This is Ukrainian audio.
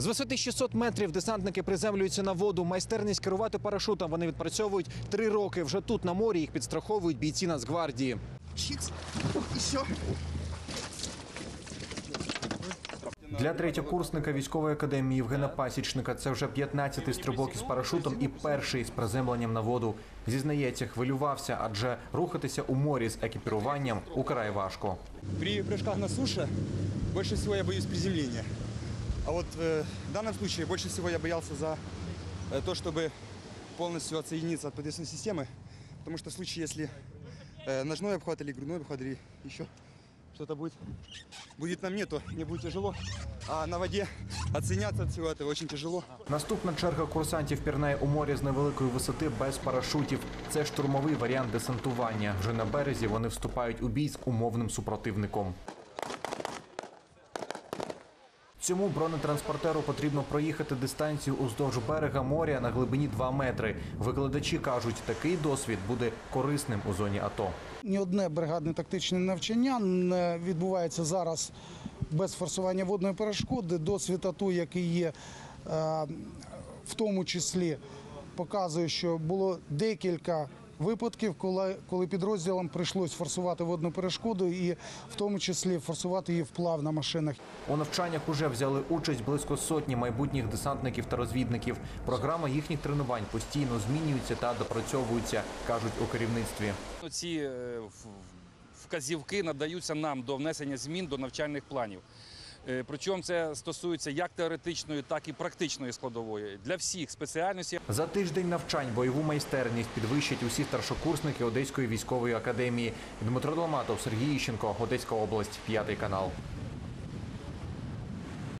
З висоти 600 метрів десантники приземлюються на воду. Майстерність керувати парашутом вони відпрацьовують три роки. Вже тут на морі їх підстраховують бійці Нацгвардії. Чикс. Еще. Для третьокурсника військової академії Євгена Пасічника це вже 15-й стрибок із парашутом і перший з приземленням на воду. Зізнається, хвилювався, адже рухатися у морі з екіпіруванням украй важко. При прыжках на суше больше всего я боюсь приземления. А вот э, в данном случае больше всего я боялся за э, то, чтобы полностью отсоединиться от подвесной системы. Потому что в случае, если э, ножной обхват или грудной обхват или еще что-то будет, будет на мне, то мне будет тяжело. А на воде отсоединяться от всего этого очень тяжело. Наступна черга курсантів пірнає у морі з невеликої висоти без парашутів. Це штурмовий варіант десантування. Вже на березі вони вступають у бій з умовним супротивником. Цьому бронетранспортеру потрібно проїхати дистанцію уздовж берега моря на глибині 2 метри. Викладачі кажуть, такий досвід буде корисним у зоні АТО. Ні одне бригадне тактичне навчання не відбувається зараз без форсування водної перешкоди. Досвід АТО, який є, е, в тому числі показує, що було декілька випадків, коли, коли підрозділам прийшлось форсувати водну перешкоду і в тому числі форсувати її вплав на машинах. У навчаннях уже взяли участь близько сотні майбутніх десантників та розвідників. Програма їхніх тренувань постійно змінюється та допрацьовується, кажуть у керівництві. Ці е, вказівки надаються нам до внесення змін до навчальних планів. Е, Причому це стосується як теоретичної, так і практичної складової для всіх спеціальностей. За тиждень навчань бойову майстерність підвищать усі старшокурсники Одеської військової академії. Дмитро Долматов, Сергій Іщенко, Одеська область, п'ятий канал.